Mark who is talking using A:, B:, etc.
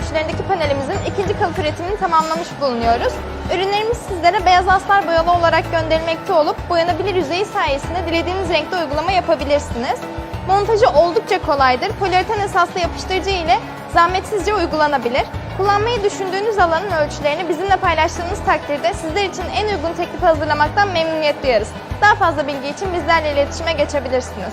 A: ölçülerindeki panelimizin ikinci kalıp üretimini tamamlamış bulunuyoruz. Ürünlerimiz sizlere beyaz astar boyalı olarak gönderilmekte olup boyanabilir yüzeyi sayesinde dilediğiniz renkte uygulama yapabilirsiniz. Montajı oldukça kolaydır. Poliüretan esaslı yapıştırıcı ile zahmetsizce uygulanabilir. Kullanmayı düşündüğünüz alanın ölçülerini bizimle paylaştığınız takdirde sizler için en uygun teklifi hazırlamaktan memnuniyet duyarız. Daha fazla bilgi için bizlerle iletişime geçebilirsiniz.